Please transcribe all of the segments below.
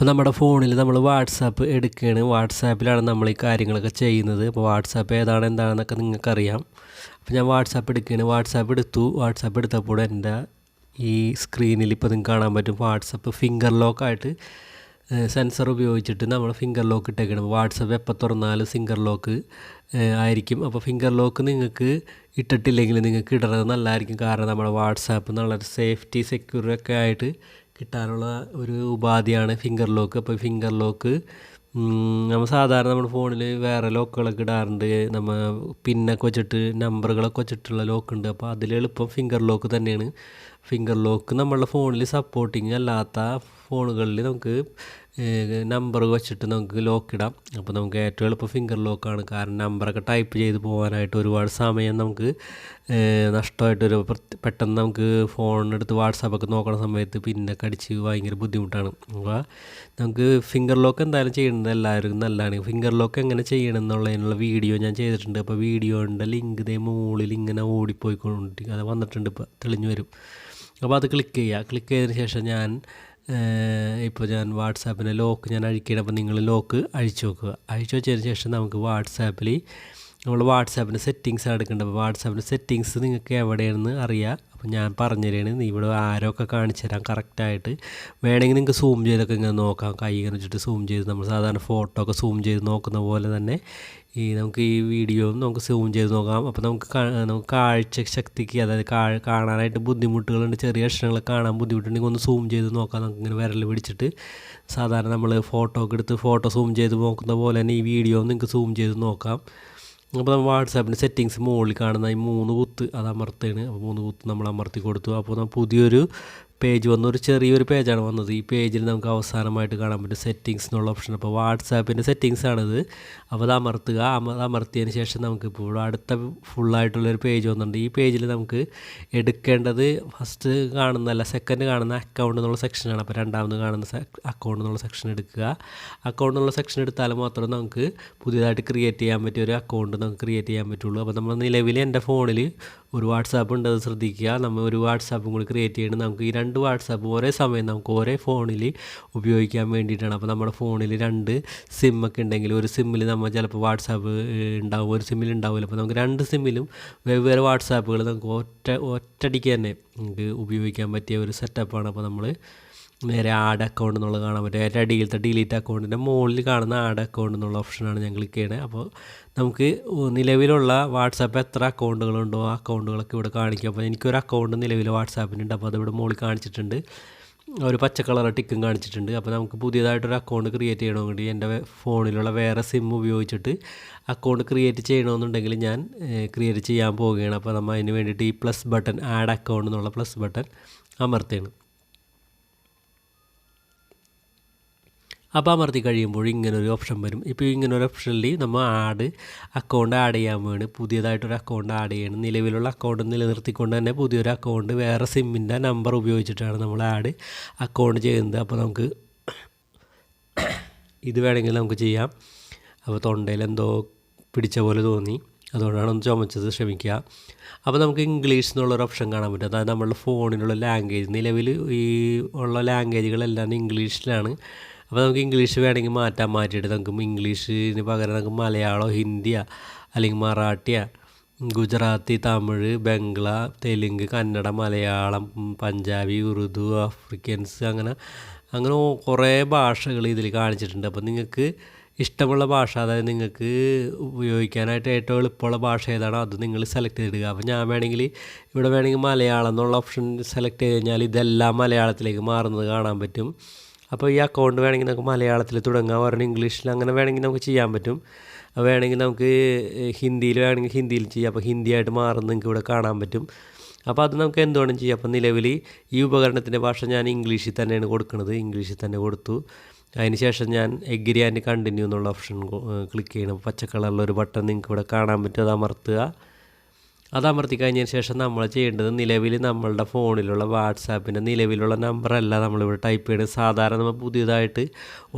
ഇപ്പോൾ നമ്മുടെ ഫോണിൽ നമ്മൾ വാട്സാപ്പ് എടുക്കുകയാണ്. വാട്സാപ്പിലാണ് നമ്മൾ ഈ കാര്യങ്ങളൊക്കെ ചെയ്യുന്നത്. അപ്പോൾ വാട്സാപ്പ് ഏതാണ് എന്താണെന്നൊക്കെ നിങ്ങൾക്കറിയാം. അപ്പോൾ ഞാൻ വാട്സാപ്പ് എടുക്കുകയാണ്. വാട്സാപ്പ് എടുത്തു. വാട്സാപ്പ് എടുത്തപ്പോൾ എന്റെ ഈ സ്ക്രീനിൽ ഇപ്പോൾ നിങ്ങൾക്ക് കാണാൻ പറ്റും വാട്സപ്പ് ഫിംഗർ ലോക്കായിട്ട് സെൻസർ ഉപയോഗിച്ചിട്ട് നമ്മൾ ഫിംഗർ ലോക്ക് ഇട്ടേക്കണം. വാട്സപ്പ് എപ്പോൾ തുറന്നാലും ഫിംഗർ ലോക്ക് ആയിരിക്കും. അപ്പോൾ ഫിംഗർ ലോക്ക് നിങ്ങൾക്ക് ഇട്ടിട്ടില്ലെങ്കിൽ നിങ്ങൾക്ക് ഇടുന്നത് നല്ലതായിരിക്കും. കാരണം നമ്മുടെ വാട്സാപ്പ് നല്ല സേഫ്റ്റി സെക്യൂർ ഒക്കെ ആയിട്ട് കിട്ടാനുള്ള ഒരു ഉപാധിയാണ് ഫിംഗർ ലോക്ക് അപ്പോൾ ഫിംഗർ ലോക്ക് നമ്മൾ സാധാരണ നമ്മുടെ ഫോണിൽ വേറെ ലോക്കുകളൊക്കെ ഇടാറുണ്ട്. നമ്മൾ പിന്നൊക്കെ വെച്ചിട്ട് നമ്പറുകളൊക്കെ വെച്ചിട്ടുള്ള ലോക്ക് ഉണ്ട്. അപ്പോൾ അതിൽ എളുപ്പം ഫിംഗർ ലോക്ക് തന്നെയാണ്. ഫിംഗർ ലോക്ക് നമ്മളുടെ ഫോണിൽ സപ്പോർട്ടിങ് അല്ലാത്ത ഫോണുകളിൽ നമുക്ക് നമ്പർ വെച്ചിട്ട് നമുക്ക് ലോക്ക് ഇടാം. അപ്പോൾ നമുക്ക് ഏറ്റവും എളുപ്പം ഫിംഗർ ലോക്കാണ് കാരണം നമ്പറൊക്കെ ടൈപ്പ് ചെയ്ത് പോകാനായിട്ട് ഒരുപാട് സമയം നമുക്ക് നഷ്ടമായിട്ട് ഒരു പെട്ടെന്ന് നമുക്ക് ഫോണെടുത്ത് വാട്സാപ്പൊക്കെ നോക്കണ സമയത്ത് പിന്നെ കടിച്ച് ഭയങ്കര ബുദ്ധിമുട്ടാണ്. അപ്പോൾ നമുക്ക് ഫിംഗർ ലോക്ക് എന്തായാലും ചെയ്യുന്നത് എല്ലാവരും നല്ലതാണ്. ഫിംഗർ ലോക്ക് എങ്ങനെ ചെയ്യണം എന്നുള്ളതിനുള്ള വീഡിയോ ഞാൻ ചെയ്തിട്ടുണ്ട്. അപ്പോൾ വീഡിയോന്റെ ലിങ്ക് ഇതേ മുകളിൽ ഇങ്ങനെ ഓടിപ്പോയിക്കൊണ്ടിരിക്കും. അത് വന്നിട്ടുണ്ട് ഇപ്പോൾ തെളിഞ്ഞു വരും. അപ്പോൾ അത് ക്ലിക്ക് ചെയ്യുക ക്ലിക്ക് ചെയ്തതിന് ശേഷം ഞാൻ ഇപ്പോൾ ഞാൻ വാട്സാപ്പിന്റെ ലോക്ക് ഞാൻ അഴിക്കണം അപ്പോൾ നിങ്ങൾ ലോക്ക് അഴിച്ചു നോക്കുക. അഴിച്ചു വെച്ചതിന് ശേഷം നമുക്ക് വാട്സാപ്പിൽ നമ്മൾ വാട്സാപ്പിന്റെ സെറ്റിങ്സ് എടുക്കേണ്ടത് അപ്പോൾ വാട്സാപ്പിന്റെ സെറ്റിങ്സ് നിങ്ങൾക്ക് എവിടെയാണെന്ന് അറിയാം. അപ്പോൾ ഞാൻ പറഞ്ഞു തരുകയാണ് ഇവിടെ ആരൊക്കെ കാണിച്ചു തരാം കറക്റ്റായിട്ട് വേണമെങ്കിൽ നിങ്ങൾക്ക് സൂം ചെയ്തൊക്കെ ഇങ്ങനെ നോക്കാം. കൈ ഇങ്ങനെ വെച്ചിട്ട് സൂം ചെയ്ത് നമ്മൾ സാധാരണ ഫോട്ടോ ഒക്കെ സൂം ചെയ്ത് നോക്കുന്ന പോലെ തന്നെ ഈ നമുക്ക് ഈ വീഡിയോ നമുക്ക് സൂം ചെയ്ത് നോക്കാം. അപ്പോൾ നമുക്ക് നമുക്ക് കാഴ്ച ശക്തിക്ക് അതായത് കാണാനായിട്ട് ബുദ്ധിമുട്ടുകളുണ്ട് ചെറിയ അക്ഷരങ്ങൾ കാണാൻ ബുദ്ധിമുട്ടുണ്ടെങ്കിൽ ഒന്ന് സൂം ചെയ്ത് നോക്കാം. നമുക്ക് ഇങ്ങനെ വിരൽ പിടിച്ചിട്ട് സാധാരണ നമ്മൾ ഫോട്ടോ ഒക്കെ എടുത്ത് ഫോട്ടോ സൂം ചെയ്ത് നോക്കുന്ന പോലെ തന്നെ ഈ വീഡിയോ നിങ്ങൾക്ക് സൂം ചെയ്ത് നോക്കാം. അപ്പോൾ നമ്മൾ വാട്സാപ്പിന്റെ സെറ്റിങ്സ് മുകളിൽ കാണുന്ന ഈ മൂന്ന് കുത്ത് അത് അമർത്തുകയാണ്. അപ്പോൾ മൂന്ന് കുത്ത് നമ്മൾ അമർത്തി കൊടുത്തു. അപ്പോൾ നമ്മൾ പുതിയൊരു പേജ് വന്നു ഒരു ചെറിയൊരു പേജാണ് വന്നത്. ഈ പേജിൽ നമുക്ക് അവസാനമായിട്ട് കാണാൻ പറ്റും സെറ്റിങ്സ് എന്നുള്ള ഓപ്ഷൻ അപ്പോൾ വാട്സാപ്പിന്റെ സെറ്റിങ്സ് ആണിത്. അപ്പോൾ അത് അമർത്തുക. അത് അമർത്തിയതിന് ശേഷം നമുക്ക് ഇപ്പോൾ ഇവിടെ അടുത്ത ഫുള്ളായിട്ടുള്ളൊരു പേജ് വന്നിട്ടുണ്ട്. ഈ പേജിൽ നമുക്ക് എടുക്കേണ്ടത് ഫസ്റ്റ് കാണുന്നല്ല സെക്കൻഡ് കാണുന്ന അക്കൗണ്ട് എന്നുള്ള സെക്ഷനാണ് അപ്പോൾ രണ്ടാമത് കാണുന്ന അക്കൗണ്ട് എന്നുള്ള സെക്ഷൻ എടുക്കുക. അക്കൗണ്ട് എന്നുള്ള സെക്ഷൻ എടുത്താൽ മാത്രമേ നമുക്ക് പുതിയതായിട്ട് ക്രിയേറ്റ് ചെയ്യാൻ പറ്റിയ ഒരു അക്കൗണ്ട് നമുക്ക് ക്രിയേറ്റ് ചെയ്യാൻ പറ്റുള്ളൂ. അപ്പോൾ നമ്മൾ നിലവിൽ എന്റെ ഫോണിൽ ഒരു വാട്സാപ്പ് ഉണ്ട്. അത് ശ്രദ്ധിക്കുക. നമ്മൾ ഒരു വാട്സാപ്പും കൂടി ക്രിയേറ്റ് ചെയ്യണം നമുക്ക് ഈ രണ്ട് വാട്സാപ്പ് ഒരേ സമയം നമുക്ക് ഒരേ ഫോണിൽ ഉപയോഗിക്കാൻ വേണ്ടിയിട്ടാണ്. അപ്പോൾ നമ്മുടെ ഫോണിൽ രണ്ട് സിമ്മൊക്കെ ഉണ്ടെങ്കിൽ ഒരു സിമ്മിൽ നമ്മൾ ചിലപ്പോൾ വാട്സാപ്പ് ഉണ്ടാവും ഒരു സിമ്മിൽ ഉണ്ടാവില്ല അപ്പോൾ നമുക്ക് രണ്ട് സിമ്മിലും വെവ്വേറെ വാട്സാപ്പുകൾ നമുക്ക് ഒറ്റ ഒറ്റടിക്ക് തന്നെ നമുക്ക് ഉപയോഗിക്കാൻ പറ്റിയ ഒരു സെറ്റപ്പാണ് അപ്പോൾ നമ്മൾ നേരെ ആഡ് അക്കൗണ്ട് എന്നുള്ളത് കാണാൻ പറ്റും. ഏറ്റവും അടിയിലത്തെ ഡിലീറ്റ് അക്കൗണ്ടിന്റെ മുകളിൽ കാണുന്ന ആഡ് അക്കൗണ്ട് എന്നുള്ള ഓപ്ഷനാണ് ഞാൻ ക്ലിക്ക് ചെയ്യണത് അപ്പോൾ നമുക്ക് നിലവിലുള്ള വാട്സാപ്പ് എത്ര അക്കൗണ്ടുകളുണ്ടോ ആ അക്കൗണ്ടുകളൊക്കെ ഇവിടെ കാണിക്കും. അപ്പോൾ എനിക്കൊരു അക്കൗണ്ട് നിലവിൽ വാട്സാപ്പിനുണ്ട് അപ്പോൾ അതിവിടെ മുകളിൽ കാണിച്ചിട്ടുണ്ട്. ഒരു പച്ച കളർ ടിക്കും കാണിച്ചിട്ടുണ്ട്. അപ്പോൾ നമുക്ക് പുതിയതായിട്ടൊരു അക്കൗണ്ട് ക്രിയേറ്റ് ചെയ്യണമെങ്കിൽ എന്റെ ഫോണിലുള്ള വേറെ സിം ഉപയോഗിച്ചിട്ട് അക്കൗണ്ട് ക്രിയേറ്റ് ചെയ്യണമെന്നുണ്ടെങ്കിൽ ഞാൻ ക്രിയേറ്റ് ചെയ്യാൻ പോവുകയാണ്. അപ്പോൾ നമ്മൾ അതിന് വേണ്ടിയിട്ട് ഈ പ്ലസ് ബട്ടൺ ആഡ് അക്കൗണ്ട് എന്നുള്ള പ്ലസ് ബട്ടൺ അമർത്തിയാണ് അപ്പോൾ അമർത്തി കഴിയുമ്പോൾ ഇങ്ങനെ ഒരു ഓപ്ഷൻ വരും. ഇപ്പോൾ ഇങ്ങനെ ഒരു ഓപ്ഷനിൽ നമ്മൾ ആഡ് അക്കൗണ്ട് ആഡ് ചെയ്യാൻ വേണ്ടി പുതിയതായിട്ടൊരു അക്കൗണ്ട് ആഡ് ചെയ്യണം. നിലവിലുള്ള അക്കൗണ്ട് നിലനിർത്തിക്കൊണ്ട് തന്നെ പുതിയൊരു അക്കൗണ്ട് വേറെ സിമ്മിന്റെ നമ്പർ ഉപയോഗിച്ചിട്ടാണ് നമ്മൾ ആഡ് അക്കൗണ്ട് ചെയ്യുന്നത്. അപ്പോൾ നമുക്ക് ഇത് വേണമെങ്കിൽ നമുക്ക് ചെയ്യാം. അപ്പോൾ തൊണ്ടയിൽ എന്തോ പിടിച്ച പോലെ തോന്നി. അതുകൊണ്ടാണ് ഒന്ന് ചുമച്ചത്. ശ്രമിക്കുക അപ്പോൾ നമുക്ക് ഇംഗ്ലീഷ് എന്നുള്ളൊരു ഓപ്ഷൻ കാണാൻ പറ്റും. അതായത് നമ്മളുടെ ഫോണിലുള്ള ലാംഗ്വേജ് നിലവിൽ ഈ ഉള്ള ലാംഗ്വേജുകളെല്ലാം ഇംഗ്ലീഷിലാണ് അപ്പോൾ നമുക്ക് ഇംഗ്ലീഷ് വേണമെങ്കിൽ മാറ്റാൻ മാറ്റിയിട്ട് നമുക്ക് ഇംഗ്ലീഷിന് പകരം നമുക്ക് മലയാളമോ ഹിന്ദിയാ അല്ലെങ്കിൽ മറാഠിയോ ഗുജറാത്തി തമിഴ് ബംഗ്ല തെലുങ്ക് കന്നഡ മലയാളം പഞ്ചാബി ഉറുദു ആഫ്രിക്കൻസ് അങ്ങനെ അങ്ങനെ കുറേ ഭാഷകൾ ഇതിൽ കാണിച്ചിട്ടുണ്ട്. അപ്പോൾ നിങ്ങൾക്ക് ഇഷ്ടമുള്ള ഭാഷ അതായത് നിങ്ങൾക്ക് ഉപയോഗിക്കാനായിട്ട് ഏറ്റവും എളുപ്പമുള്ള ഭാഷ ഏതാണോ അത് നിങ്ങൾ സെലക്ട് ചെയ്തിടുക. അപ്പോൾ ഞാൻ വേണമെങ്കിൽ ഇവിടെ വേണമെങ്കിൽ മലയാളം എന്നുള്ള ഓപ്ഷൻ സെലക്ട് ചെയ്ത് കഴിഞ്ഞാൽ ഇതെല്ലാം മലയാളത്തിലേക്ക് മാറുന്നത് കാണാൻ പറ്റും. അപ്പോൾ ഈ അക്കൗണ്ട് വേണമെങ്കിൽ നമുക്ക് മലയാളത്തിൽ തുടങ്ങാം. ഒരെണ്ണം ഇംഗ്ലീഷിൽ അങ്ങനെ വേണമെങ്കിൽ നമുക്ക് ചെയ്യാൻ പറ്റും. വേണമെങ്കിൽ നമുക്ക് ഹിന്ദിയിൽ വേണമെങ്കിൽ ഹിന്ദിയിൽ ചെയ്യാം. അപ്പോൾ ഹിന്ദിയായിട്ട് മാറുന്ന നിങ്ങൾക്ക് ഇവിടെ കാണാൻ പറ്റും. അപ്പോൾ അത് നമുക്ക് എന്തുവേണം ചെയ്യാം? അപ്പോൾ നിലവിൽ ഈ ഉപകരണത്തിന്റെ ഭാഷ ഞാൻ ഇംഗ്ലീഷിൽ തന്നെയാണ് കൊടുക്കുന്നത്. ഇംഗ്ലീഷിൽ തന്നെ കൊടുത്തു. അതിന് ശേഷം ഞാൻ എഗ്രി ആൻഡ് കണ്ടിന്യൂ എന്നുള്ള ഓപ്ഷൻ ക്ലിക്ക് ചെയ്യണം. പച്ച കളറിലൊരു ബട്ടൺ നിങ്ങൾക്ക് ഇവിടെ കാണാൻ പറ്റും. അത് അമർത്തുക. അത് അമർത്തി കഴിഞ്ഞതിന് ശേഷം നമ്മൾ ചെയ്യേണ്ടത് നിലവിൽ നമ്മളുടെ ഫോണിലുള്ള വാട്സാപ്പിന്റെ നിലവിലുള്ള നമ്പറല്ല നമ്മളിവിടെ ടൈപ്പ് ചെയ്യുന്നത് സാധാരണ നമ്മൾ പുതിയതായിട്ട്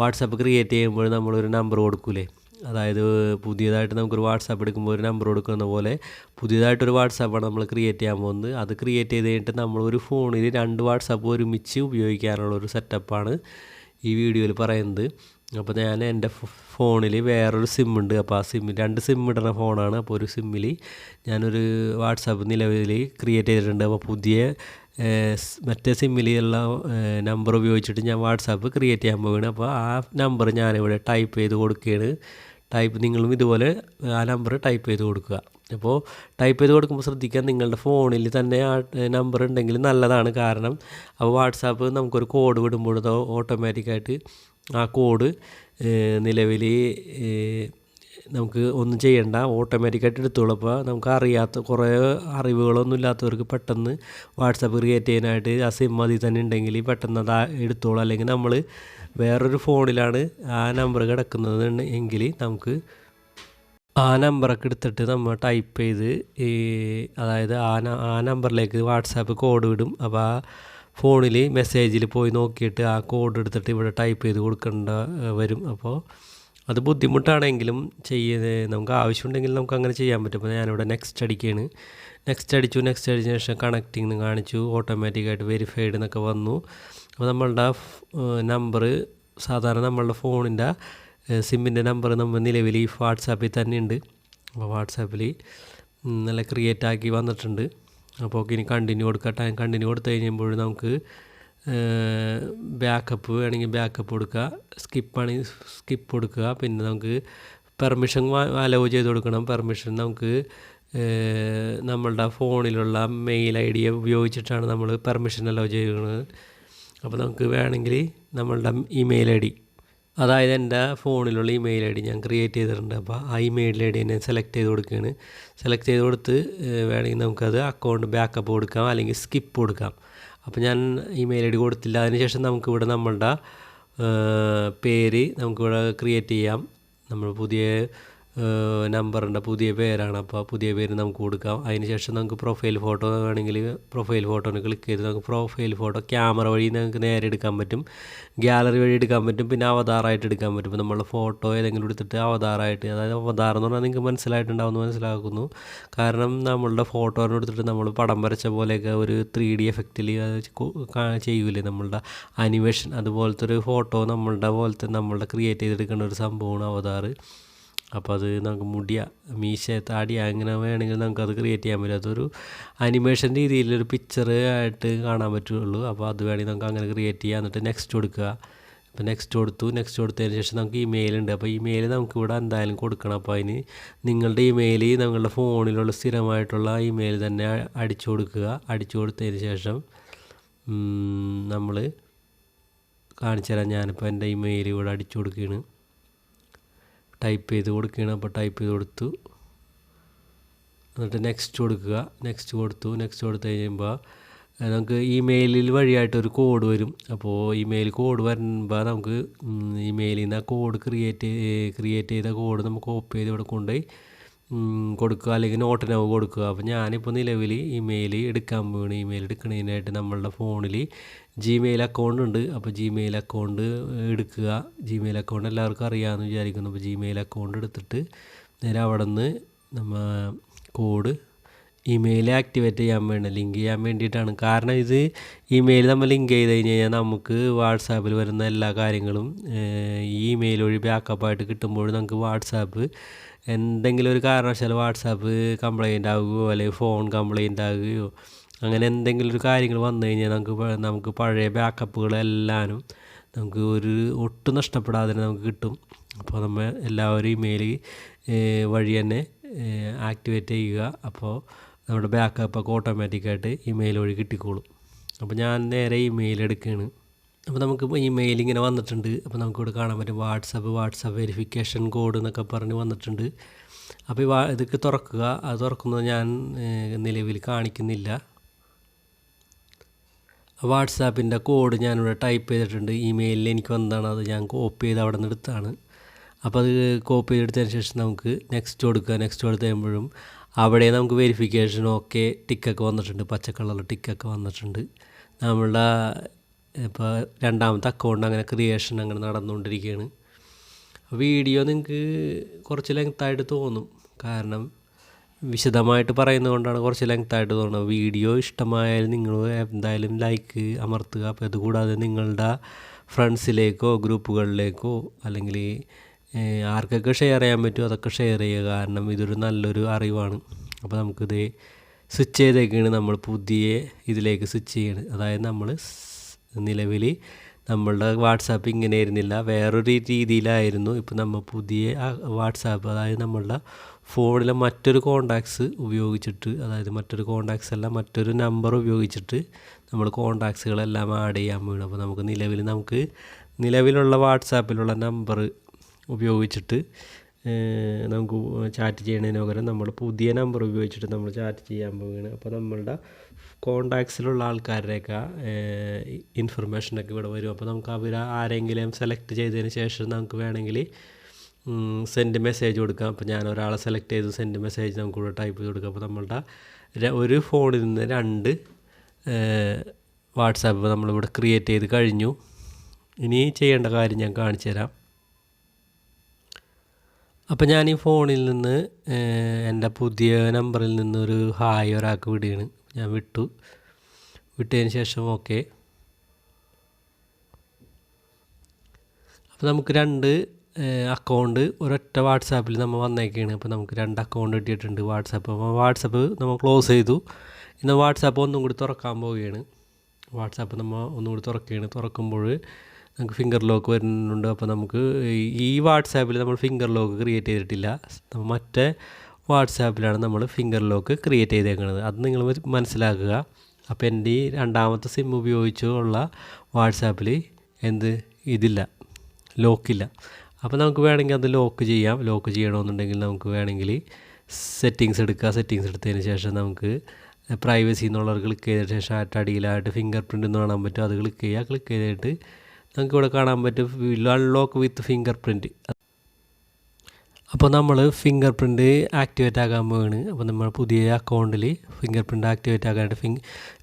വാട്സാപ്പ് ക്രിയേറ്റ് ചെയ്യുമ്പോൾ നമ്മളൊരു നമ്പർ കൊടുക്കൂലേ? അതായത് പുതിയതായിട്ട് നമുക്കൊരു വാട്സാപ്പ് എടുക്കുമ്പോൾ ഒരു നമ്പർ കൊടുക്കുന്ന പോലെ പുതിയതായിട്ടൊരു വാട്സാപ്പാണ് നമ്മൾ ക്രിയേറ്റ് ചെയ്യാൻ പോകുന്നത്. അത് ക്രിയേറ്റ് ചെയ്ത് കഴിഞ്ഞിട്ട് നമ്മളൊരു ഫോണിൽ രണ്ട് വാട്സാപ്പ് ഒരുമിച്ച് ഉപയോഗിക്കാനുള്ള ഒരു സെറ്റപ്പാണ് ഈ വീഡിയോയിൽ പറയുന്നത്. അപ്പോൾ ഞാൻ എന്റെ ഫോണിൽ വേറൊരു സിം ഉണ്ട് അപ്പോൾ ആ സിമ്മിൽ രണ്ട് സിം ഇടുന്ന ഫോണാണ്. അപ്പോൾ ഒരു സിമ്മിൽ ഞാനൊരു വാട്സാപ്പ് നിലവിൽ ക്രിയേറ്റ് ചെയ്തിട്ടുണ്ട്. അപ്പോൾ പുതിയ മറ്റേ സിമ്മിലുള്ള നമ്പർ ഉപയോഗിച്ചിട്ട് ഞാൻ വാട്സാപ്പ് ക്രിയേറ്റ് ചെയ്യാൻ പോവുകയാണ് അപ്പോൾ ആ നമ്പർ ഞാനിവിടെ ടൈപ്പ് ചെയ്ത് കൊടുക്കുകയാണ് ടൈപ്പ് നിങ്ങളും ഇതുപോലെ ആ നമ്പർ ടൈപ്പ് ചെയ്ത് കൊടുക്കുക. അപ്പോൾ ടൈപ്പ് ചെയ്ത് കൊടുക്കുമ്പോൾ ശ്രദ്ധിക്കുക നിങ്ങളുടെ ഫോണിൽ തന്നെ ആ നമ്പർ ഉണ്ടെങ്കിൽ നല്ലതാണ്. കാരണം അപ്പോൾ വാട്സാപ്പ് നമുക്കൊരു കോഡ് വിടുമ്പോഴത്തോ ഓട്ടോമാറ്റിക്കായിട്ട് ആ കോഡ് നിലവിൽ നമുക്ക് ഒന്നും ചെയ്യണ്ട. ഓട്ടോമാറ്റിക്കായിട്ട് എടുത്തോളപ്പോൾ നമുക്ക് അറിയാത്ത കുറേ അറിവുകളൊന്നും ഇല്ലാത്തവർക്ക് പെട്ടെന്ന് വാട്സാപ്പ് ക്രിയേറ്റ് ചെയ്യാനായിട്ട് ആ സിം അതിൽ തന്നെ ഉണ്ടെങ്കിൽ പെട്ടെന്ന് അത് എടുത്തോളൂ. അല്ലെങ്കിൽ നമ്മൾ വേറൊരു ഫോണിലാണ് ആ നമ്പർ കിടക്കുന്നത് എങ്കിൽ നമുക്ക് ആ നമ്പറൊക്കെ എടുത്തിട്ട് നമ്മൾ ടൈപ്പ് ചെയ്ത് അതായത് ആ ആ നമ്പറിലേക്ക് വാട്സാപ്പ് കോഡ് വിടും. അപ്പോൾ ആ ഫോണിൽ മെസ്സേജിൽ പോയി നോക്കിയിട്ട് ആ കോഡ് എടുത്തിട്ട് ഇവിടെ ടൈപ്പ് ചെയ്ത് കൊടുക്കേണ്ട വരും. അപ്പോൾ അത് ബുദ്ധിമുട്ടാണെങ്കിലും ചെയ്യ നമുക്ക് ആവശ്യമുണ്ടെങ്കിൽ നമുക്ക് അങ്ങനെ ചെയ്യാൻ പറ്റും. അപ്പോൾ ഞാനിവിടെ നെക്സ്റ്റ് അടിക്കുകയാണ് നെക്സ്റ്റ് അടിച്ചു നെക്സ്റ്റ് അടിച്ചതിന് ശേഷം കണക്റ്റിംഗ് കാണിച്ചു ഓട്ടോമാറ്റിക്കായിട്ട് വെരിഫൈഡ് എന്നൊക്കെ വന്നു. അപ്പോൾ നമ്മളുടെ നമ്പർ സാധാരണ നമ്മളുടെ ഫോണിന്റെ സിമ്മിന്റെ നമ്പർ നമ്മൾ നിലവിൽ ഈ വാട്സാപ്പിൽ തന്നെ ഉണ്ട് അപ്പോൾ വാട്സാപ്പിൽ നല്ല ക്രിയേറ്റ് ആക്കി വന്നിട്ടുണ്ട്. അപ്പോൾ ഇനി കണ്ടിന്യൂ കൊടുക്കുക ടൈം കണ്ടിന്യൂ കൊടുത്തു കഴിയുമ്പോൾ നമുക്ക് ബാക്കപ്പ് വേണമെങ്കിൽ ബാക്കപ്പ് കൊടുക്കുക സ്കിപ്പാണെങ്കിൽ സ്കിപ്പ് കൊടുക്കുക പിന്നെ നമുക്ക് പെർമിഷൻ അലോ ചെയ്ത് കൊടുക്കണം. പെർമിഷൻ നമുക്ക് നമ്മളുടെ ഫോണിലുള്ള മെയിൽ ഐ ഡി ഉപയോഗിച്ചിട്ടാണ് നമ്മൾ പെർമിഷൻ അലോ ചെയ്യുന്നത് അപ്പോൾ നമുക്ക് വേണമെങ്കിൽ നമ്മളുടെ ഇമെയിൽ ഐ ഡി അതായത് എന്റെ ഫോണിലുള്ള ഇമെയിൽ ഐ ഡി ഞാൻ ക്രിയേറ്റ് ചെയ്തിട്ടുണ്ട്. അപ്പോൾ ആ ഇമെയിൽ ഐ ഡി തന്നെ സെലക്ട് ചെയ്ത് കൊടുക്കുകയാണ്. സെലക്ട് ചെയ്ത് കൊടുത്ത് വേണമെങ്കിൽ നമുക്കത് അക്കൗണ്ട് ബാക്കപ്പ് കൊടുക്കാം അല്ലെങ്കിൽ സ്കിപ്പ് കൊടുക്കാം. അപ്പോൾ ഞാൻ ഇമെയിൽ ഐ ഡി കൊടുത്തില്ല. അതിനുശേഷം നമുക്കിവിടെ നമ്മളുടെ പേര് നമുക്കിവിടെ ക്രിയേറ്റ് ചെയ്യാം. നമ്മൾ പുതിയ നമ്പറിന്റെ പുതിയ പേരാണ്. അപ്പോൾ പുതിയ പേര് നമുക്ക് കൊടുക്കാം. അതിന് ശേഷം നമുക്ക് പ്രൊഫൈൽ ഫോട്ടോ വേണമെങ്കിൽ പ്രൊഫൈൽ ഫോട്ടോന് ക്ലിക്ക് ചെയ്ത് നമുക്ക് പ്രൊഫൈൽ ഫോട്ടോ ക്യാമറ വഴി നമുക്ക് നേരെ എടുക്കാൻ പറ്റും. ഗ്യാലറി വഴി എടുക്കാൻ പറ്റും. പിന്നെ അവതാറായിട്ട് എടുക്കാൻ പറ്റും. ഇപ്പോൾ നമ്മൾ ഫോട്ടോ ഏതെങ്കിലും എടുത്തിട്ട് അവതാറായിട്ട് അതായത് അവതാർ എന്ന് പറഞ്ഞാൽ നിങ്ങൾക്ക് മനസ്സിലായിട്ടുണ്ടാവുമെന്ന് മനസ്സിലാക്കുന്നു. കാരണം നമ്മളുടെ ഫോട്ടോ എടുത്തിട്ട് നമ്മൾ പടം വരച്ച പോലെയൊക്കെ ഒരു ത്രീ ഡി എഫക്റ്റിൽ ചെയ്യൂലേ നമ്മളുടെ അനിമേഷൻ. അതുപോലത്തെ ഒരു ഫോട്ടോ നമ്മളുടെ പോലത്തെ നമ്മളുടെ ക്രിയേറ്റ് ചെയ്തെടുക്കേണ്ട ഒരു സംഭവമാണ് അവതാർ അപ്പോൾ അത് നമുക്ക് മുടിയ മീശ താടി അങ്ങനെ വേണമെങ്കിൽ അത് ക്രിയേറ്റ് ചെയ്യാൻ പറ്റും. അതൊരു അനിമേഷൻ രീതിയിലൊരു പിക്ചർ ആയിട്ട് കാണാൻ പറ്റുള്ളൂ. അപ്പോൾ അത് വേണമെങ്കിൽ നമുക്ക് അങ്ങനെ ക്രിയേറ്റ് ചെയ്യാം. എന്നിട്ട് നെക്സ്റ്റ് കൊടുക്കുക. അപ്പോൾ നെക്സ്റ്റ് കൊടുത്തു. നെക്സ്റ്റ് കൊടുത്തതിന് ശേഷം നമുക്ക് ഇമെയിൽ ഉണ്ട്. അപ്പോൾ ഇമെയിൽ നമുക്ക് ഇവിടെ എന്തായാലും കൊടുക്കണം. അപ്പോൾ അതിന് നിങ്ങളുടെ ഇമെയിൽ നിങ്ങളുടെ ഫോണിലുള്ള സ്ഥിരമായിട്ടുള്ള ഇമെയിൽ തന്നെ അടിച്ചു കൊടുക്കുക. അടിച്ചു കൊടുത്തതിന് ശേഷം നമ്മൾ കാണിച്ചു തരാം. ഞാനിപ്പോൾ എന്റെ ഇമെയിൽ ഇവിടെ അടിച്ചു കൊടുക്കുകയാണ്. ടൈപ്പ് ചെയ്ത് കൊടുക്കുകയാണ്. അപ്പോൾ ടൈപ്പ് ചെയ്ത് കൊടുത്തു. എന്നിട്ട് നെക്സ്റ്റ് കൊടുക്കുക. നെക്സ്റ്റ് കൊടുത്തു. നെക്സ്റ്റ് കൊടുത്തു കഴിയുമ്പോൾ നമുക്ക് ഇമെയിലിൽ വഴിയായിട്ട് ഒരു കോഡ് വരും. അപ്പോൾ ഇമെയിൽ കോഡ് വരുമ്പോൾ നമുക്ക് ഇമെയിലിൽ നിന്ന് ആ കോഡ് ക്രിയേറ്റ് ക്രിയേറ്റ് ചെയ്ത കോഡ് നമുക്ക് കോപ്പി ചെയ്ത് ഇവിടെ കൊണ്ടുപോയി കൊടുക്കുക അല്ലെങ്കിൽ നോട്ടിനവ് കൊടുക്കുക. അപ്പോൾ ഞാനിപ്പോൾ നിലവിൽ ഇമെയിൽ എടുക്കാൻ പോവുകയാണ് ഇമെയിൽ എടുക്കുന്നതിനായിട്ട് നമ്മളുടെ ഫോണിൽ ജിമെയിൽ അക്കൗണ്ട് ഉണ്ട്. അപ്പോൾ ജിമെയിൽ അക്കൗണ്ട് എടുക്കുക. ജിമെയിൽ അക്കൗണ്ട് എല്ലാവർക്കും അറിയാമെന്ന് വിചാരിക്കുന്നു. അപ്പോൾ ജിമെയിൽ അക്കൗണ്ട് എടുത്തിട്ട് നേരെ അവിടെ നിന്ന് നമ്മ കോഡ് ഇമെയിൽ ആക്ടിവേറ്റ് ചെയ്യാൻ വേണ്ടി ലിങ്ക് ചെയ്യാൻ വേണ്ടിയിട്ടാണ്. കാരണം ഇത് ഇമെയിൽ നമ്മൾ ലിങ്ക് ചെയ്ത് കഴിഞ്ഞ് കഴിഞ്ഞാൽ നമുക്ക് വാട്സാപ്പിൽ വരുന്ന എല്ലാ കാര്യങ്ങളും ഈ ഇമെയിൽ വഴി ബാക്കപ്പായിട്ട് കിട്ടുമ്പോൾ നമുക്ക് വാട്സാപ്പ് എന്തെങ്കിലും ഒരു കാരണവശാൽ വാട്സാപ്പ് കംപ്ലൈന്റ് ആകുകയോ അല്ലെങ്കിൽ ഫോൺ കംപ്ലൈന്റ് ആകുകയോ അങ്ങനെ എന്തെങ്കിലും ഒരു കാര്യങ്ങൾ വന്നു കഴിഞ്ഞാൽ നമുക്ക് നമുക്ക് പഴയ ബാക്കപ്പുകളെല്ലാനും നമുക്ക് ഒരു ഒട്ടും നഷ്ടപ്പെടാതെ നമുക്ക് കിട്ടും. അപ്പോൾ നമ്മൾ എല്ലാവരും ഇമെയിൽ വഴി തന്നെ ആക്ടിവേറ്റ് ചെയ്യുക. അപ്പോൾ നമ്മുടെ ബാക്കപ്പൊക്കെ ഓട്ടോമാറ്റിക്കായിട്ട് ഇമെയിൽ വഴി കിട്ടിക്കോളും. അപ്പോൾ ഞാൻ നേരെ ഇമെയിൽ എടുക്കുകയാണ്. അപ്പോൾ നമുക്ക് ഇമെയിൽ ഇങ്ങനെ വന്നിട്ടുണ്ട്. അപ്പോൾ നമുക്കിവിടെ കാണാൻ പറ്റും വാട്സപ്പ് വാട്സപ്പ് വെരിഫിക്കേഷൻ കോഡ് എന്നൊക്കെ പറഞ്ഞ് വന്നിട്ടുണ്ട്. അപ്പോൾ ഈ വാ ഇതൊക്കെ തുറക്കുക. അത് തുറക്കുന്നത് ഞാൻ നിലവിൽ കാണിക്കുന്നില്ല. വാട്സാപ്പിന്റെ കോഡ് ഞാനിവിടെ ടൈപ്പ് ചെയ്തിട്ടുണ്ട്. ഇമെയിലിൽ എനിക്ക് വന്നതാണ്. അത് ഞാൻ കോപ്പി ചെയ്ത് അവിടെ നിന്ന് എടുത്താണ് അപ്പോൾ അത് കോപ്പി ചെയ്തെടുത്തതിന് ശേഷം നമുക്ക് നെക്സ്റ്റ് കൊടുക്കുക. നെക്സ്റ്റ് കൊടുത്ത് കഴിയുമ്പോഴും അവിടെ നമുക്ക് വെരിഫിക്കേഷൻ ഓക്കെ ടിക്കൊക്കെ വന്നിട്ടുണ്ട്. പച്ച ടിക്കൊക്കെ വന്നിട്ടുണ്ട്. നമ്മളുടെ ഇപ്പോൾ രണ്ടാമത്തെ അക്കൗണ്ട് അങ്ങനെ ക്രിയേഷൻ അങ്ങനെ നടന്നുകൊണ്ടിരിക്കുകയാണ്. വീഡിയോ നിങ്ങൾക്ക് കുറച്ച് ലെങ്ത്തായിട്ട് തോന്നും. കാരണം വിശദമായിട്ട് പറയുന്നത് കൊണ്ടാണ് കുറച്ച് ലെങ്ത്തായിട്ട് തോന്നുന്നത്. വീഡിയോ ഇഷ്ടമായാൽ നിങ്ങൾ എന്തായാലും ലൈക്ക് അമർത്തുക. അപ്പോൾ അതുകൂടാതെ നിങ്ങളുടെ ഫ്രണ്ട്സിലേക്കോ ഗ്രൂപ്പുകളിലേക്കോ അല്ലെങ്കിൽ ആർക്കൊക്കെ ഷെയർ ചെയ്യാൻ പറ്റുമോ അതൊക്കെ ഷെയർ ചെയ്യുക. കാരണം ഇതൊരു നല്ലൊരു അറിവാണ്. അപ്പോൾ നമുക്കിത് സ്വിച്ച് ചെയ്തേക്കാണ് നമ്മൾ പുതിയ ഇതിലേക്ക് സ്വിച്ച് ചെയ്യണം. അതായത് നമ്മൾ നിലവിൽ നമ്മളുടെ വാട്സാപ്പ് ഇങ്ങനെ ആയിരുന്നില്ല. വേറൊരു രീതിയിലായിരുന്നു ഇപ്പോൾ നമ്മൾ പുതിയ വാട്സാപ്പ് അതായത് നമ്മളുടെ ഫോണിലെ മറ്റൊരു കോണ്ടാക്ട്സ് ഉപയോഗിച്ചിട്ട് അതായത് മറ്റൊരു കോണ്ടാക്ട്സ് അല്ല മറ്റൊരു നമ്പർ ഉപയോഗിച്ചിട്ട് നമ്മൾ കോണ്ടാക്ട്സുകളെല്ലാം ആഡ് ചെയ്യാൻ വേണം അപ്പോൾ നമുക്ക് നിലവിൽ നമുക്ക് നിലവിലുള്ള വാട്സാപ്പിലുള്ള നമ്പർ ഉപയോഗിച്ചിട്ട് നമുക്ക് ചാറ്റ് ചെയ്യുന്നതിന് പകരം നമ്മൾ പുതിയ നമ്പർ ഉപയോഗിച്ചിട്ട് നമ്മൾ ചാറ്റ് ചെയ്യാൻ പോവുകയാണ്. അപ്പോൾ നമ്മളുടെ കോണ്ടാക്ട്സിലുള്ള ആൾക്കാരുടെയൊക്കെ ഇൻഫർമേഷനൊക്കെ ഇവിടെ വരും. അപ്പോൾ നമുക്ക് അവർ ആരെങ്കിലും സെലക്ട് ചെയ്തതിന് ശേഷം നമുക്ക് വേണമെങ്കിൽ സെൻഡ് മെസ്സേജ് കൊടുക്കാം. അപ്പോൾ ഞാൻ ഒരാളെ സെലക്ട് ചെയ്ത് സെൻഡ് മെസ്സേജ് നമുക്ക് ഇവിടെ ടൈപ്പ് ചെയ്ത് കൊടുക്കാം. അപ്പോൾ നമ്മളുടെ ഒരു ഫോണിൽ നിന്ന് രണ്ട് വാട്സാപ്പ് നമ്മളിവിടെ ക്രിയേറ്റ് ചെയ്ത് കഴിഞ്ഞു. ഇനി ചെയ്യേണ്ട കാര്യം ഞാൻ കാണിച്ചു തരാം അപ്പോൾ ഞാൻ ഈ ഫോണിൽ നിന്ന് എന്റെ പുതിയ നമ്പറിൽ നിന്നൊരു ഹായ് ഒരാൾക്ക് വിടുകയാണ്. ഞാൻ വിട്ടു. വിട്ടതിന് ശേഷം ഓക്കെ. അപ്പോൾ നമുക്ക് രണ്ട് അക്കൗണ്ട് ഒരൊറ്റ വാട്സാപ്പിൽ നമ്മൾ വന്നേക്കാണ്. അപ്പോൾ നമുക്ക് രണ്ട് അക്കൗണ്ട് കിട്ടിയിട്ടുണ്ട് വാട്സാപ്പ്. അപ്പോൾ വാട്സാപ്പ് നമ്മൾ ക്ലോസ് ചെയ്തു. ഇന്ന് വാട്സാപ്പ് ഒന്നും കൂടി തുറക്കാൻ പോവുകയാണ്. വാട്സാപ്പ് നമ്മൾ ഒന്നും കൂടി തുറക്കുകയാണ്. തുറക്കുമ്പോൾ നമുക്ക് ഫിംഗർ ലോക്ക് വരുന്നുണ്ട്. അപ്പോൾ നമുക്ക് ഈ വാട്സാപ്പിൽ നമ്മൾ ഫിംഗർ ലോക്ക് ക്രിയേറ്റ് ചെയ്തിട്ടില്ല. മറ്റേ വാട്സാപ്പിലാണ് നമ്മൾ ഫിംഗർ ലോക്ക് ക്രിയേറ്റ് ചെയ്തേക്കുന്നത് അത് നിങ്ങൾ മനസ്സിലാക്കുക. അപ്പോൾ എന്റെ ഈ രണ്ടാമത്തെ സിം ഉപയോഗിച്ചുള്ള വാട്സാപ്പിൽ എന്ത്? ഇതില്ല. ലോക്കില്ല അപ്പോൾ നമുക്ക് വേണമെങ്കിൽ അത് ലോക്ക് ചെയ്യാം. ലോക്ക് ചെയ്യണമെന്നുണ്ടെങ്കിൽ നമുക്ക് വേണമെങ്കിൽ സെറ്റിങ്സ് എടുക്കുക. സെറ്റിങ്സ് എടുത്തതിന് ശേഷം നമുക്ക് പ്രൈവസി എന്നുള്ളവർ ക്ലിക്ക് ചെയ്ത ശേഷം ആയിട്ട് അടിയിലായിട്ട് ഫിംഗർ പ്രിന്റ് എന്ന് കാണാൻ പറ്റും. അത് ക്ലിക്ക് ചെയ്യുക. ക്ലിക്ക് ചെയ്തിട്ട് നമുക്ക് ഇവിടെ കാണാൻ പറ്റും അൺലോക്ക് വിത്ത് ഫിംഗർ പ്രിന്റ് അപ്പോൾ നമ്മൾ ഫിംഗർ പ്രിന്റ് ആക്ടിവേറ്റ് ആകാൻ പോവാണ്. അപ്പോൾ നമ്മൾ പുതിയ അക്കൗണ്ടിൽ ഫിംഗർ പ്രിന്റ് ആക്ടിവേറ്റ് ആകാനായിട്ട് Fink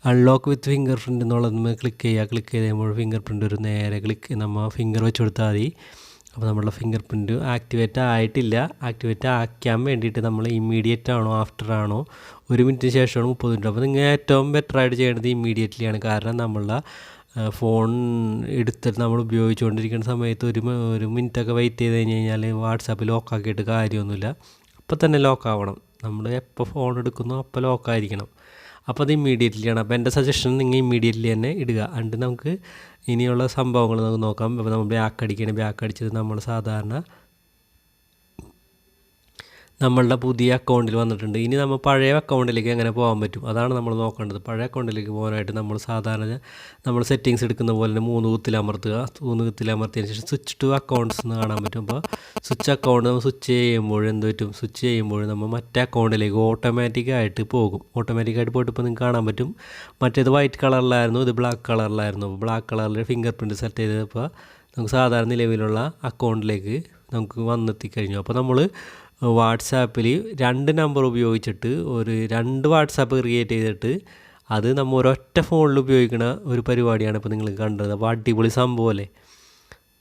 unlock with finger print എന്നുള്ളത് നമ്മൾ ക്ലിക്ക് ചെയ്യുക. ക്ലിക്ക് ചെയ്ത് കഴിയുമ്പോൾ ഫിംഗർ പ്രിന്റ് ഒരു നേരെ ക്ലിക്ക് നമ്മൾ ഫിംഗർ വെച്ച് കൊടുത്താൽ മതി. അപ്പോൾ നമ്മളുടെ ഫിംഗർ പ്രിന്റ് ആക്ടിവേറ്റ് ആയിട്ടില്ല. ആക്ടിവേറ്റ് ആക്കാൻ വേണ്ടിയിട്ട് നമ്മൾ ഇമ്മീഡിയറ്റ് ആണോ ആഫ്റ്റർ ആണോ ഒരു മിനിറ്റിന് ശേഷമാണ് മുപ്പത് മിനിറ്റ് അപ്പോൾ നിങ്ങൾ ഏറ്റവും ബെറ്റർ ആയിട്ട് ചെയ്യേണ്ടത് ഇമ്മീഡിയറ്റ്ലി ആണ്. കാരണം നമ്മളുടെ ഫോൺ എടുത്തിട്ട് നമ്മൾ ഉപയോഗിച്ചുകൊണ്ടിരിക്കുന്ന സമയത്ത് ഒരു ഒരു മിനിറ്റൊക്കെ വെയിറ്റ് ചെയ്ത് കഴിഞ്ഞ് കഴിഞ്ഞാൽ വാട്സാപ്പ് ലോക്കാക്കിയിട്ട് കാര്യമൊന്നുമില്ല. അപ്പോൾ തന്നെ ലോക്കാവണം നമ്മൾ എപ്പോൾ ഫോൺ എടുക്കുന്നോ അപ്പോൾ ലോക്കായിരിക്കണം അപ്പോൾ അത് ഇമ്മീഡിയറ്റ്ലി ആണ്. അപ്പോൾ എന്റെ സജഷൻ നിങ്ങൾ ഇമ്മീഡിയറ്റ്ലി തന്നെ ഇടുക. എന്നിട്ട് നമുക്ക് ഇനിയുള്ള സംഭവങ്ങൾ നമുക്ക് നോക്കാം. അപ്പോൾ നമ്മൾ ബാക്ക് അടിക്കണം. ബാക്ക് അടിച്ചത് നമ്മൾ സാധാരണ നമ്മളുടെ പുതിയ അക്കൗണ്ടിൽ വന്നിട്ടുണ്ട്. ഇനി നമ്മൾ പഴയ അക്കൗണ്ടിലേക്ക് എങ്ങനെ പോകാൻ പറ്റും? അതാണ് നമ്മൾ നോക്കേണ്ടത്. പഴയ അക്കൗണ്ടിലേക്ക് പോകാനായിട്ട് നമ്മൾ സാധാരണ നമ്മൾ സെറ്റിങ്സ് എടുക്കുന്ന പോലെ തന്നെ മൂന്ന് കുത്തിൽ അമർത്തുക. മൂന്ന് കുത്തിൽ അമർത്തിയതിന് ശേഷം സ്വിച്ച് ടു അക്കൗണ്ട്സ് എന്ന് കാണാൻ പറ്റും. അപ്പോൾ സ്വിച്ച് അക്കൗണ്ട് നമ്മൾ സ്വിച്ച് ചെയ്യുമ്പോൾ എന്ത് പറ്റും? സ്വിച്ച് ചെയ്യുമ്പോൾ നമ്മൾ മറ്റേ അക്കൗണ്ടിലേക്ക് ഓട്ടോമാറ്റിക്കായിട്ട് പോകും. ഓട്ടോമാറ്റിക്കായിട്ട് പോയിട്ട് ഇപ്പോൾ നിങ്ങൾക്ക് കാണാൻ പറ്റും. മറ്റേത് വൈറ്റ് കളറിലായിരുന്നു ഇത് ബ്ലാക്ക് കളറിലായിരുന്നു അപ്പോൾ ബ്ലാക്ക് കളറിൽ ഫിംഗർ പ്രിന്റ് സെറ്റ് ചെയ്തപ്പോൾ നമുക്ക് സാധാരണ നിലവിലുള്ള അക്കൗണ്ടിലേക്ക് നമുക്ക് വന്നെത്തിക്കഴിഞ്ഞു. അപ്പോൾ നമ്മൾ വാട്സാപ്പിൽ രണ്ട് നമ്പർ ഉപയോഗിച്ചിട്ട് ഒരു രണ്ട് വാട്സാപ്പ് ക്രിയേറ്റ് ചെയ്തിട്ട് അത് നമ്മൾ ഒരൊറ്റ ഫോണിൽ ഉപയോഗിക്കുന്ന ഒരു പരിപാടിയാണ് ഇപ്പോൾ നിങ്ങൾ കണ്ടത്. അപ്പോൾ അടിപൊളി സംഭവമല്ലേ